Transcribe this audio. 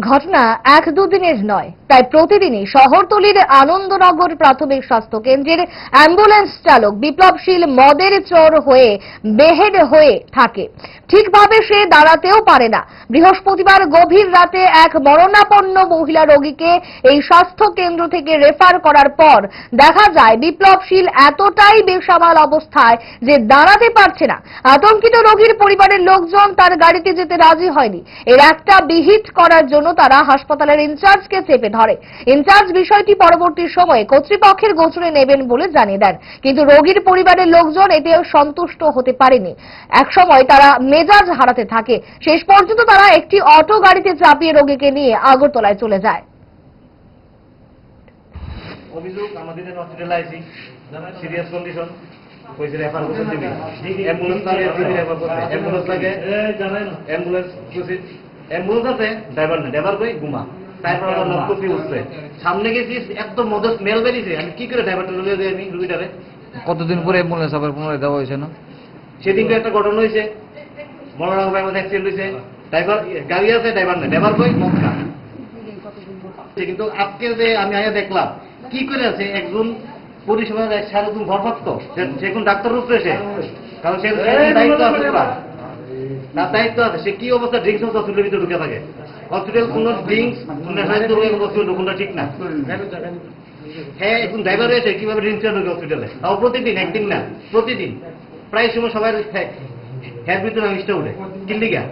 ঘটনা এক দুদিনের নয়। তাই প্রতিদিনই শহরতলির আনন্দনগর প্রাথমিক স্বাস্থ্য কেন্দ্রের অ্যাম্বুলেন্স চালক বিপ্লবশীল মদের চোর হয়ে বেহেড হয়ে থাকে। ঠিকভাবে সে দাঁড়াতেও পারে না। বৃহস্পতিবার গভীর রাতে এক মরণাপন্ন মহিলা রোগীকে এই স্বাস্থ্য কেন্দ্র থেকে রেফার করার পর দেখা যায় বিপ্লবশীল এতটাই বেসামাল অবস্থায় যে দাঁড়াতে পারছে না। আতঙ্কিত রোগীর পরিবারের লোকজন তার গাড়িতে যেতে রাজি হয়নি। এর একটা বিহিত করার জন্য তারা হাসপাতালের ইনচার্জকে চেপে ধরে। ইনচার্জ বিষয়টি পরবর্তী সময়ে কর্তৃপক্ষের গোচরে নেবেন বলে জানিয়ে দেন। কিন্তু রোগীর পরিবারের লোকজন এতেও সন্তুষ্ট হতে পারেনি। একসময় তারা মেজাজ হারাতে থাকে। শেষ পর্যন্ত তারা একটি অটো গাড়িতে চাপিয়ে রোগীকে নিয়ে আগরতলায় চলে যায়। অভিযোগ আমাদের হসপিটালে আইছি সিরিয়াস কন্ডিশন। কইছে রেফার করতে দিবি। অ্যাম্বুলেন্স লাগে অ্যাম্বুলেন্স লাগে। অ্যাম্বুলেন্স কইছে অ্যাম্বুলেন্স আছে ড্রাইভার না ড্রাইভার কই? ঘুমা তারপর আমার লক্ষ্য কি উঠছে। সামনে গেছি একদম মদত স্মেল বেরিয়েছে। আমি কি করে ড্রাইভারটা লইয়ে যাই আমি রুগীটারে? কতদিন পরে অ্যাম্বুলেন্স আবার পুনরায় দেওয়া হয়েছে না? সেদিনকে একটা ঘটনা হয়েছে মনোরম ভাই মধ্যে অ্যাক্সিডেন্ট হয়েছে ড্রাইভার গাড়ি আছে ড্রাইভার না ড্রাইভার কই? মদ কিন্তু আজকে যে আমি আয়া দেখলাম কি করে আছে একজন পরিষেবার এক সারাদিন ভরভক্ত সে- কোন ডাক্তার রূপে সে কারণ সে সে দায়িত্ব আছে তার দায়িত্ব আছে। সে কি অবস্থা? ড্রিঙ্কস হসপিটালের ভিতরে ঢুকে থাকে। হসপিটাল কোন ড্রিঙ্কস নেশাযুক্ত হসপিটাল ঠিক না। হ্যাঁ এখন ড্রাইভার রয়েছে, কীভাবে ড্রিঙ্কস ঢুকে হসপিটালে তাও প্রতিদিন, একদিন না, প্রতিদিন। প্রায় সময় সবাই হ্যাঁ ভিতরে অনিষ্ট উঠে কিল্লিগা।